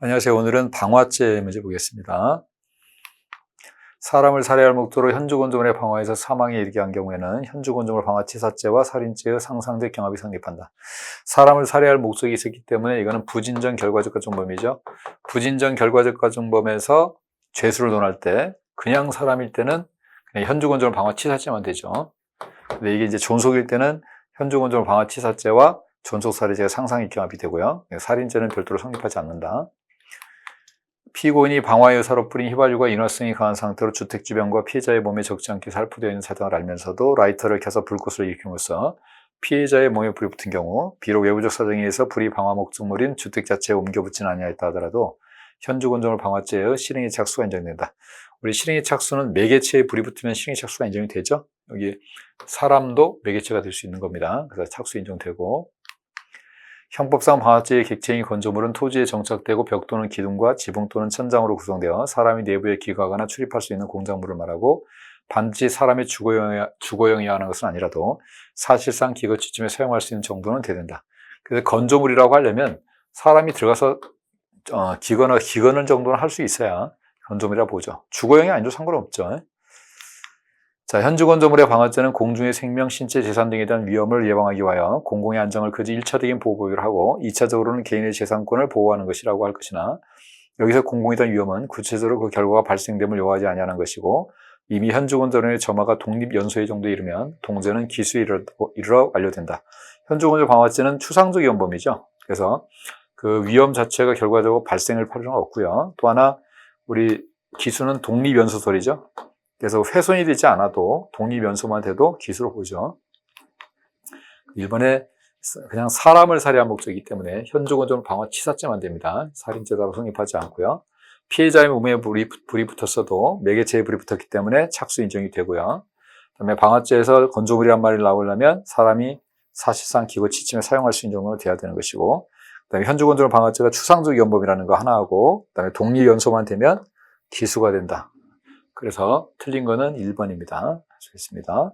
안녕하세요. 오늘은 방화죄 문제 보겠습니다. 사람을 살해할 목적으로 현주건조물의 방화에서 사망에 이르게 한 경우에는 현주건조물 방화치사죄와 살인죄의 상상적 경합이 성립한다. 사람을 살해할 목적이 있었기 때문에 이거는 부진전 결과적 가중범이죠. 부진전 결과적 가중범에서 죄수를 논할 때 그냥 사람일 때는 그냥 현주건조물 방화치사죄만 되죠. 근데 이게 이제 존속일 때는 현주건조물 방화치사죄와 존속살인죄가 상상의 경합이 되고요. 살인죄는 별도로 성립하지 않는다. 피고인이 방화의 의사로 뿌린 휘발유가 인화성이 강한 상태로 주택 주변과 피해자의 몸에 적지 않게 살포되어 있는 사정을 알면서도 라이터를 켜서 불꽃을 일으킴으로써 피해자의 몸에 불이 붙은 경우 비록 외부적 사정에 의해서 불이 방화 목적물인 주택 자체에 옮겨 붙지는 아니하였다 하더라도 현주 건조물 방화죄의 실행의 착수가 인정된다. 우리 실행의 착수는 매개체에 불이 붙으면 실행의 착수가 인정이 되죠. 여기 사람도 매개체가 될 수 있는 겁니다. 그래서 착수 인정되고 형법상 방화제의 객체인 건조물은 토지에 정착되고 벽 또는 기둥과 지붕 또는 천장으로 구성되어 사람이 내부에 기가거나 출입할 수 있는 공작물을 말하고 반드시 사람의 주거용이어야, 주거용이어야 하는 것은 아니라도 사실상 기거 취침에 사용할 수 있는 정도는 돼야 된다. 그래서 건조물이라고 하려면 사람이 들어가서 어, 기거나 기거는 정도는 할 수 있어야 건조물이라 보죠. 주거용이 아니도 상관없죠. 자, 현주건조물의 방어죄는 공중의 생명, 신체, 재산 등에 대한 위험을 예방하기 위하여 공공의 안정을 그지 1차적인 보호구역을 하고 2차적으로는 개인의 재산권을 보호하는 것이라고 할 것이나 여기서 공공에 대한 위험은 구체적으로 그 결과가 발생됨을 요하지 아니하는 것이고 이미 현주건조물의 점화가 독립연소의 정도에 이르면 동제는 기수에 이르러, 이르러 완료된다. 현주건조 방어죄는 추상적 위험범이죠. 그래서 그 위험 자체가 결과적으로 발생할 필요는 없고요. 또 하나 우리 기수는 독립연소설이죠. 그래서 훼손이 되지 않아도 독립 연소만 돼도 기수로 보죠. 일본에 그냥 사람을 살해한 목적이기 때문에 현주건조는 방화 치사죄만 됩니다. 살인죄다로 성립하지 않고요. 피해자의 몸에 불이, 불이 붙었어도 매개체에 불이 붙었기 때문에 착수 인정이 되고요. 그다음에 방화죄에서 건조물이란 말이 나오려면 사람이 사실상 기고 치침에 사용할 수 있는 정도로 돼야 되는 것이고 그다음에 현주건조는 방화죄가 추상적 위험범이라는 거 하나하고 그다음에 독립 연소만 되면 기수가 된다. 그래서 틀린 거는 1번입니다. 수고했습니다.